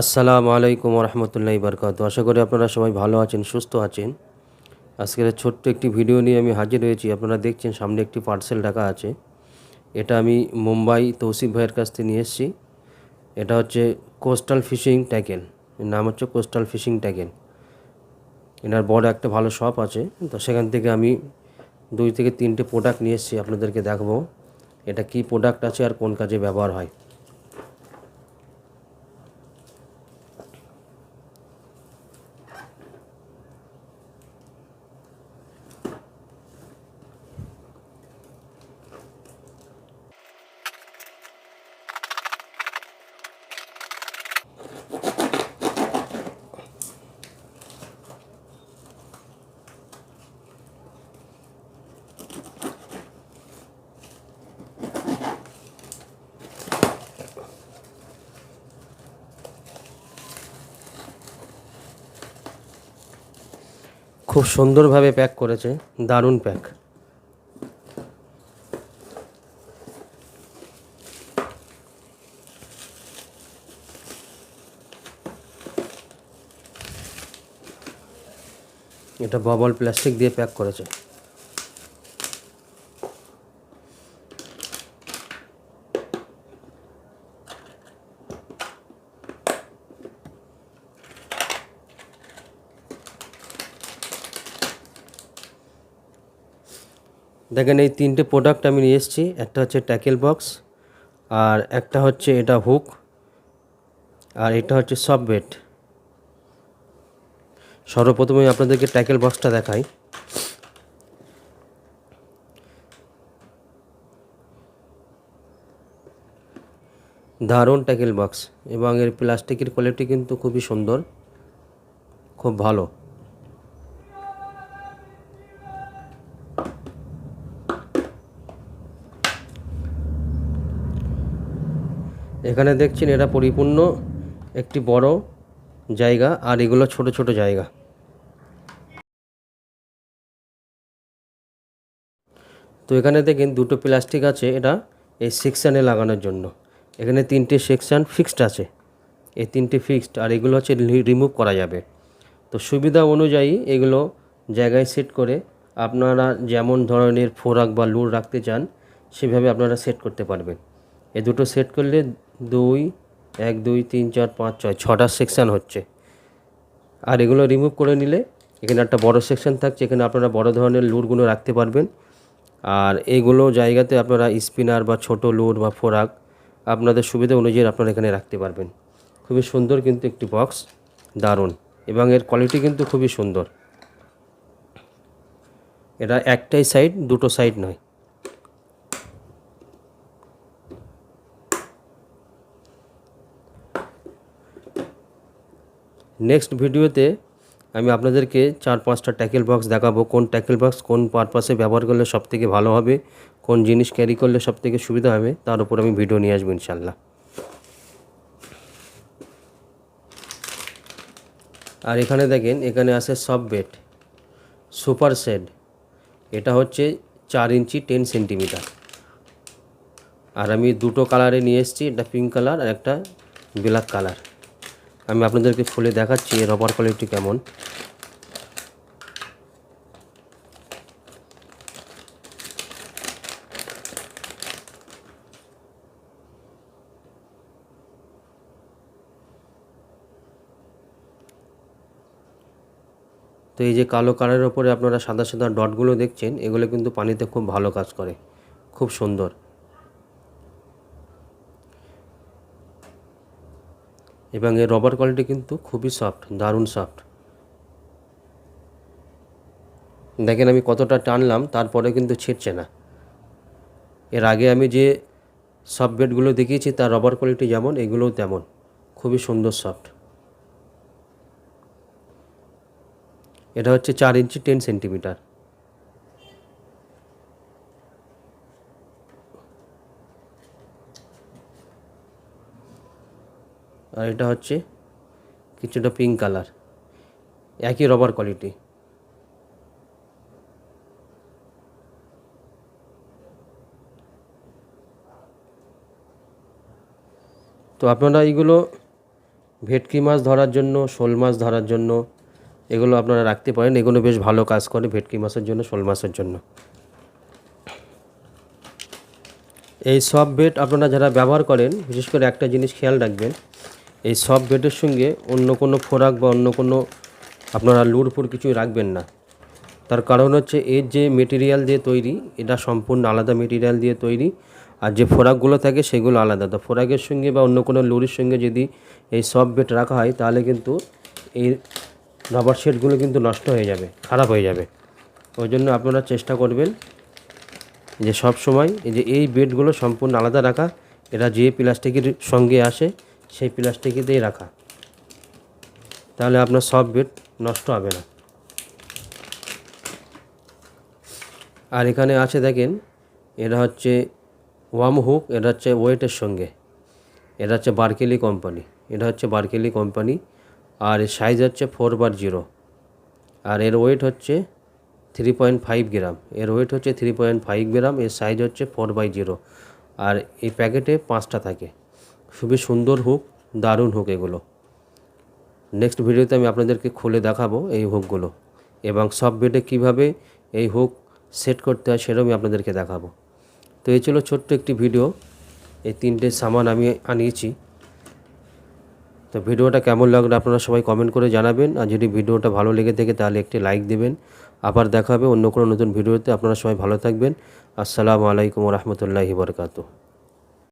আসসালামু আলাইকুম রহমতুল্লাহ বরকাত আশা করি আপনারা সবাই ভালো আছেন, সুস্থ আছেন। আজকের ছোট্ট একটি ভিডিও নিয়ে আমি হাজির হয়েছি। আপনারা দেখছেন সামনে একটি পার্সেল রাখা আছে। এটা আমি মুম্বাই তৌসিফ ভাইয়ের কাছ থেকে নিয়ে এসেছি। এটা হচ্ছে কোস্টাল ফিশিং ট্যাকেল এর নাম হচ্ছে কোস্টাল ফিশিং ট্যাকেল এনার বড় একটা ভালো শপ আছে। তো সেখান থেকে আমি দুই থেকে তিনটে প্রোডাক্ট নিয়ে এসেছি। আপনাদেরকে দেখাবো। এটা কি প্রোডাক্ট আছে আর কোন কাজে ব্যবহার হয়। খুব সুন্দরভাবে প্যাক করেছে। দারুণ প্যাক। এটা ববল প্লাস্টিক দিয়ে প্যাক করেছে। দেখেন এই তিনটে প্রোডাক্ট আমি নিয়ে এসেছি। একটা হচ্ছে ট্যাকেল বক্স আর একটা হচ্ছে এটা হুক আর এটা হচ্ছে সব বেড সর্বপ্রথমে আপনাদেরকে ট্যাকেল বক্সটা দেখাই। দারুণ ট্যাকেল বক্স এবং এর প্লাস্টিকের কোয়ালিটি কিন্তু খুবই সুন্দর, খুব ভালো। এখানে দেখছেন এটা পরিপূর্ণ একটি বড় জায়গা আর এগুলো ছোট ছোট জায়গা। তো এখানে দেখেন দুটো প্লাস্টিক আছে এটা এই সেকশানে লাগানোর জন্য। এখানে তিনটে সেকশান ফিক্সড আছে। এই তিনটে ফিক্সড আর এগুলো হচ্ছে রিমুভ করা যাবে। তো সুবিধা অনুযায়ী এগুলো জায়গায় সেট করে আপনারা যেমন ধরনের ফোরাক বা লুর রাখতে চান, সেভাবে আপনারা সেট করতে পারবেন। এ দুটো সেট করলে দুই, এক, দুই, তিন, চার, পাঁচ, ছয়, ছটা সেকশান হচ্ছে। আর এগুলো রিমুভ করে নিলে এখানে একটা বড় সেকশন থাকছে, এখানে আপনারা বড় ধরনের লুরগুলো রাখতে পারবেন। আর এইগুলো জায়গাতে আপনারা স্পিনার বা ছোট লুর বা ফোরাক আপনাদের সুবিধা অনুযায়ী আপনারা এখানে রাখতে পারবেন। খুবই সুন্দর কিন্তু একটি বক্স দারুণ। এবং এর কোয়ালিটি কিন্তু খুবই সুন্দর। এটা একটাই সাইড দুটো সাইড নয়। নেক্সট ভিডিওতে আমি আপনাদেরকে চার পাঁচটা ট্যাকেল বক্স দেখাবো। কোন ট্যাকেল বক্স কোন পারপাসে ব্যবহার করলে সবথেকে ভালো হবে, কোন জিনিস ক্যারি করলে সবথেকে সুবিধা হবে, তার উপর আমি ভিডিও নিয়ে আসব ইনশাল্লাহ আর এখানে দেখেন, এখানে আছে সব বেড সুপার শেড এটা হচ্ছে চার ইঞ্চি টেন সেন্টিমিটার আর আমি দুটো কালারে নিয়ে এসেছি, একটা পিঙ্ক কালার আর একটা ব্ল্যাক কালার আমি আপনাদেরকে খুলে দেখাচ্ছি এর রবার কোয়ালিটি কেমন। তো এই যে কালো কালারের ওপরে আপনারা সাদা সাদা ডটগুলো দেখছেন, এগুলো কিন্তু পানিতে খুব ভালো কাজ করে, খুব সুন্দর। এবং এর রবার কোয়ালিটি কিন্তু খুবই সফট দারুণ সফট দেখেন আমি কতটা টানলাম, তারপরে কিন্তু ছিটছে না। এর আগে আমি যে সফট বেডগুলো দেখিয়েছি, তার রবার কোয়ালিটি যেমন, এগুলোও তেমন। খুবই সুন্দর সফট এটা হচ্ছে চার ইঞ্চি টেন সেন্টিমিটার আর এটা হচ্ছে কিছুটা পিঙ্ক কালার একই রবার কোয়ালিটি তো আপনারা এইগুলো ভেটকি মাছ ধরার জন্য, শোল মাছ ধরার জন্য, এগুলো আপনারা রাখতে পারেন। এগুলো বেশ ভালো কাজ করে ভেটকি মাছের জন্য, শোল মাছের জন্য। এই সব বেড আপনারা যারা ব্যবহার করেন, বিশেষ করে একটা জিনিস খেয়াল রাখবেন এই সব বেডের সঙ্গে অন্য কোনো ফোরাক বা অন্য কোনো আপনারা লুর ফুর কিছুই রাখবেন না। তার কারণ হচ্ছে এর যে মেটেরিয়াল দিয়ে তৈরি, এটা সম্পূর্ণ আলাদা মেটেরিয়াল দিয়ে তৈরি আর যে ফোরাকগুলো থাকে সেগুলো আলাদা। তো ফোরাকের সঙ্গে বা অন্য কোনো লুরির সঙ্গে যদি এই সব বেড রাখা হয়, তাহলে কিন্তু এই রাবার শেডগুলো কিন্তু নষ্ট হয়ে যাবে, খারাপ হয়ে যাবে। ওই জন্য আপনারা চেষ্টা করবেন যে সব সময় এই যে এই বেডগুলো সম্পূর্ণ আলাদা রাখা এরা যে প্লাস্টিকের সঙ্গে আসে সেই প্লাস্টিকেতেই রাখা। তাহলে আপনার সব বেড নষ্ট হবে না। আর এখানে আছে দেখেন, এটা হচ্ছে ওয়াম হুক, এটা হচ্ছে ওয়েটের সঙ্গে। এটা হচ্ছে বার্কেলি কোম্পানি, এটা হচ্ছে বার্কেলি কোম্পানি, আর এর সাইজ হচ্ছে ফোর বার জিরো। আর এর ওয়েট হচ্ছে থ্রি পয়েন্ট ফাইভ গ্রাম। এর ওয়েট হচ্ছে থ্রি পয়েন্ট ফাইভ গ্রাম, এর সাইজ হচ্ছে ফোর বাই জিরো। আর এই প্যাকেটে পাঁচটা থাকে। খুবই সুন্দর হুক, দারুণ হুক এগুলো। নেক্সট ভিডিওতে আমি আপনাদেরকে খুলে দেখাবো এই হুকগুলো এবং সব বেডে কীভাবে এই হুক সেট করতে হয় সেটাও আমি আপনাদেরকে দেখাবো। তো এই ছিল ছোট্ট একটি ভিডিও এই তিনটে সামান আমি আনিয়েছি। তো ভিডিওটা কেমন লাগল আপনারা সবাই কমেন্ট করে জানাবেন আর যদি ভিডিওটা ভালো লেগে থাকে তাহলে একটি লাইক দেবেন। আবার দেখা হবে অন্য কোনো নতুন ভিডিওতে আপনারা সবাই ভালো থাকবেন। আসসালামু আলাইকুম রহমতুল্লাহি বরকাতু